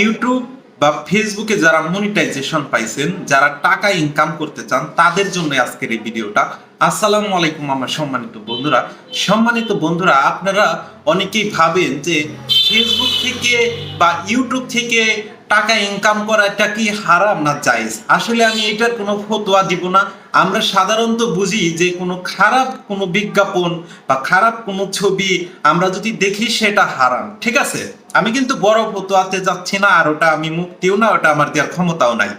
YouTube বা ফেসবুকে যারা মনিটাইজেশন পাইছেন, যারা টাকা ইনকাম করতে চান, তাদের জন্য আজকের এই ভিডিওটা। আসসালামু আলাইকুম আমার সম্মানিত বন্ধুরা। সম্মানিত বন্ধুরা, আপনারা অনেকেই ভাবেন যে ফেসবুক থেকে বা ইউটিউব থেকে টাকা ইনকাম করাটা কি হারাম না জায়েজ? আসলে আমি এটার কোনো ফতোয়া দিব না। আমরা সাধারণত বুঝি যে কোনো খারাপ কোনো বিজ্ঞাপন বা খারাপ কোনো ছবি আমরা যদি দেখি সেটা হারাম, ঠিক আছে? আমি কিন্তু বড় ফতোয়াতে যাচ্ছি না আর ওটা আমি মুক্তিও না, ওটা আমার দেওয়ার ক্ষমতাও নাই।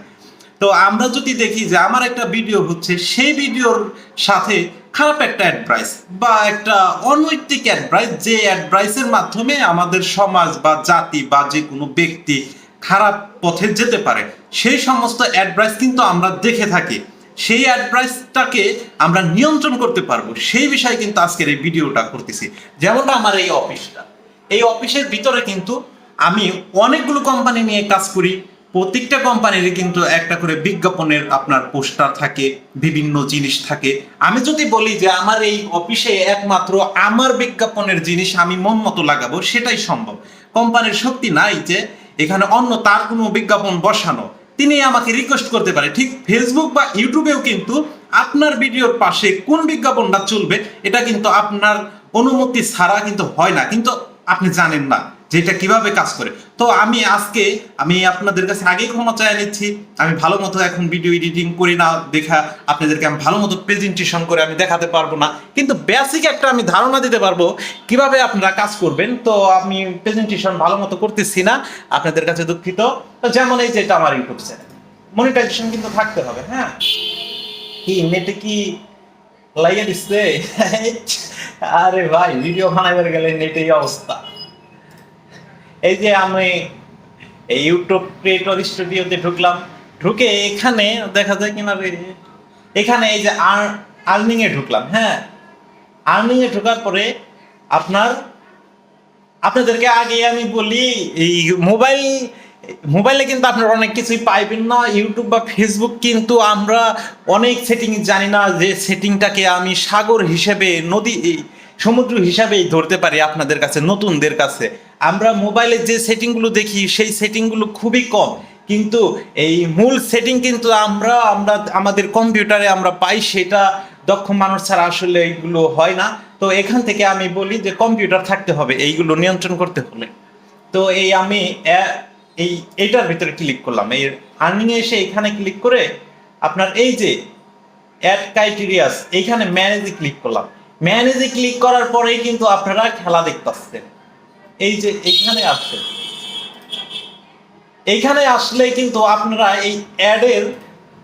তো আমরা যদি দেখি যে আমার একটা ভিডিও হচ্ছে, সেই ভিডিওর সাথে খারাপ একটা অ্যাডভাইস বা একটা অনৈতিক অ্যাডভাইস যে অ্যাডভাইসের মাধ্যমে আমাদের সমাজ বা জাতি বা যে কোনো ব্যক্তি খারাপ পথে যেতে পারে। সেই সমস্ত অ্যাডভাইস কিন্তু আমরা দেখে থাকি। সেই অ্যাডভাইসটাকে আমরা নিয়ন্ত্রণ করতে পারব। সেই বিষয়ে কিন্তু আজকের এই ভিডিওটা করতেছি। যেমনটা আমার এই অফিসটা এই অফিসের ভিতরে কিন্তু আমি অনেকগুলো কোম্পানি নিয়ে কাজ করি। প্রত্যেকটা কোম্পানির কিন্তু একটা করে বিজ্ঞাপনের আপনার পোস্টার থাকে, বিভিন্ন জিনিস থাকে। আমি যদি বলি যে আমার এই অফিসে একমাত্র আমার বিজ্ঞাপনের জিনিস আমি মন মতো লাগাবো, সেটাই সম্ভব। কোম্পানির শক্তি নাই যে এখানে অন্য তার কোনো বিজ্ঞাপন বসানো। তিনি আমাকে রিকোয়েস্ট করতে পারে, ঠিক ফেসবুক বা ইউটিউবেও কিন্তু আপনার ভিডিওর পাশে কোন বিজ্ঞাপনটা চলবে, এটা কিন্তু আপনার অনুমতি ছাড়া কিন্তু হয় না। কিন্তু আপনি জানেন না। যে এটা কীভাবে কাজ করে। তো আমি আজকে, আমি আপনাদের কাছে আগেই ক্ষমা চাই নিচ্ছি। আমি ভালো মতো এখন ভিডিও এডিটিং করি না, দেখা আপনাদেরকে আমি ভালো মতো প্রেজেন্টেশন করে আমি দেখাতে পারব না। কিন্তু বেসিক একটা আমি ধারণা দিতে পারব, কীভাবে আপনারা কাজ করবেন। তো আমি প্রেজেন্টেশন ভালো মতো করতেছি না, আপনাদের কাছে দুঃখিত। তো যেমন এই যে এটা আমার ইউটিউব চ্যানেল মনিটাইজেশন কিন্তু থাকতে হবে হ্যাঁ? কি, নেটে কি লাইয়া দিচ্ছে আরে ভাই ভিডিও বানাইবার গেলে নেটে এই অবস্থা। এই যে আমি এই ইউটিউব ক্রিয়েটর স্টুডিওতে ঢুকলাম, ঢুকে এখানে দেখা যায় কিনা এখানে এই যে আর্নিং এ ঢুকলাম হ্যাঁ? আর্নিং এ ঢোকার পরে আপনার, আপনাদেরকে আগে আমি বলি, এই মোবাইল মোবাইলে কিন্তু আপনারা অনেক কিছুই পাইবেন না ইউটিউব বা ফেসবুক কিন্তু আমরা অনেক সেটিং জানি না যে সেটিংটাকে আমি সাগর হিসেবে নদী সমুদ্র হিসাবেই ধরতে পারি আপনাদের কাছে, নতুনদের কাছে। আমরা মোবাইলে যে সেটিংগুলো দেখি, সেই সেটিংগুলো খুবই কম। কিন্তু এই মূল সেটিং কিন্তু আমরা আমরা, আমাদের কম্পিউটারে আমরা পাই, সেটা দক্ষ মানুষ ছাড়া আসলে এইগুলো হয় না। তো এখান থেকে আমি বলি যে কম্পিউটার থাকতে হবে, এইগুলো নিয়ন্ত্রণ করতে হলে। তো এই আমি এই, এইটার ভিতরে ক্লিক করলাম। এই আর্নিং এসে এখানে ক্লিক করে আপনার এই যে অ্যাড ক্রাইটেরিয়াস এইখানে ম্যানেজে ক্লিক করলাম। ম্যানেজে ক্লিক করার পরেই কিন্তু আপনারা খেলা দেখতে পাচ্ছেন এই যে এখানে আসছে। এইখানে আসলে কিন্তু আপনারা এই অ্যাডের,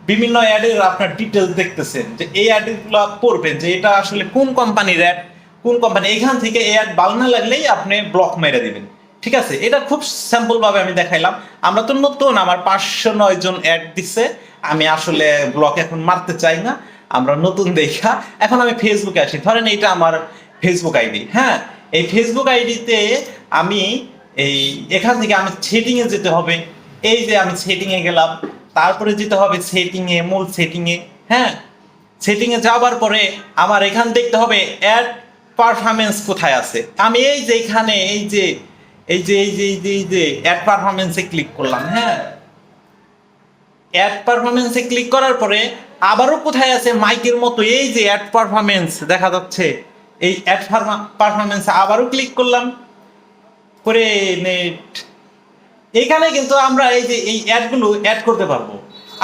বিভিন্ন অ্যাডের আপনার ডিটেলস দেখতেছেন যে এই অ্যাডগুলো পড়বেন যে এটা আসলে কোন কোম্পানির অ্যাড কোন কোম্পানি এখান থেকে এই অ্যাড ভালো না লাগলেই আপনি ব্লক মেরে দিবেন। ঠিক আছে? এটা খুব স্যাম্পল ভাবে আমি দেখাইলাম। আমরা তো নতুন, আমার পাঁচশো নয় জন অ্যাড দিচ্ছে আমি আসলে ব্লক এখন মারতে চাই না। আমরা নতুন দেখা। এখন আমি ফেসবুকে আসি। ধরেন এটা আমার ফেসবুক আইডি হ্যাঁ এই ফেসবুক আইডিতে আমি এই এখান থেকে আমি সেটিং এ যেতে হবে। এই যে আমি সেটিং এ গেলাম তারপরে যেতে হবে সেটিং এ মূল সেটিং এ। হ্যাঁ সেটিং এ যাওয়ার পরে আমার এখান দেখতে হবে অ্যাড পারফরমেন্স কোথায় আছে। আমি এই যে এখানে এই যে এই যে এই যে এই যে এই যে অ্যাড পারফরমেন্সে ক্লিক করলাম। হ্যাঁ অ্যাড পারফরমেন্সে ক্লিক করার পরে আবারও কোথায় আছে? মাইকের মতো এই যে অ্যাড পারফরমেন্স দেখা যাচ্ছে। এই অ্যাড পারফরমেন্সে আবারও ক্লিক করলাম। করে নেট এইখানে কিন্তু আমরা এই যে এই অ্যাডগুলো অ্যাড করতে পারব।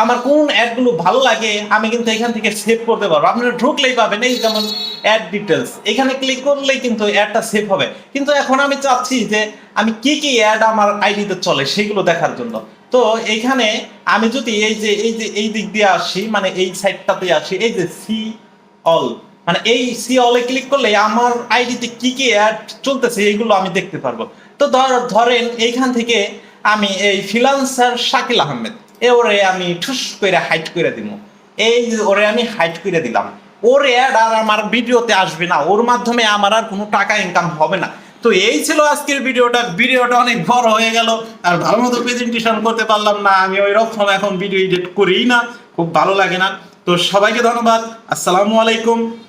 আমার কোন অ্যাডগুলো ভালো লাগে, আমি কিন্তু এখান থেকে সেভ করতে পারব। আপনারা ঢুকলেই পাবেন এই যেমন অ্যাড ডিটেলস এখানে ক্লিক করলেই কিন্তু অ্যাডটা সেভ হবে। কিন্তু এখন আমি চাচ্ছি যে আমি কি কি অ্যাড আমার আইডিতে চলে, সেগুলো দেখার জন্য। তো এইখানে আমি যদি এই যে এই যে, এই দিক দিয়ে আসি মানে এই সাইডটাতে আসি, এই যে সি অল মানে এই সি অলে ক্লিক করলে আমার আইডিতে কি কি অ্যাড চলতেছে এইগুলো আমি দেখতে পারব। তো ধর, ধরেন এইখান থেকে আমি এই ফিলান্সার শাকিল আহমেদ, এ ওরে আমি ঠুস করে হাইট করে দিব। এই ওরে আমি হাইট করে দিলাম। ওর অ্যাড আর আমার ভিডিওতে আসবে না, ওর মাধ্যমে আমার আর কোনো টাকা ইনকাম হবে না। তো এই ছিল আজকের ভিডিওটা। ভিডিওটা অনেক বড় হয়ে গেল। আর ভালো মতো প্রেজেন্টেশন করতে পারলাম না। আমি ওই রকম এখন ভিডিও এডিট করিই না। খুব ভালো লাগে না। তো সবাইকে ধন্যবাদ। আসসালামু আলাইকুম।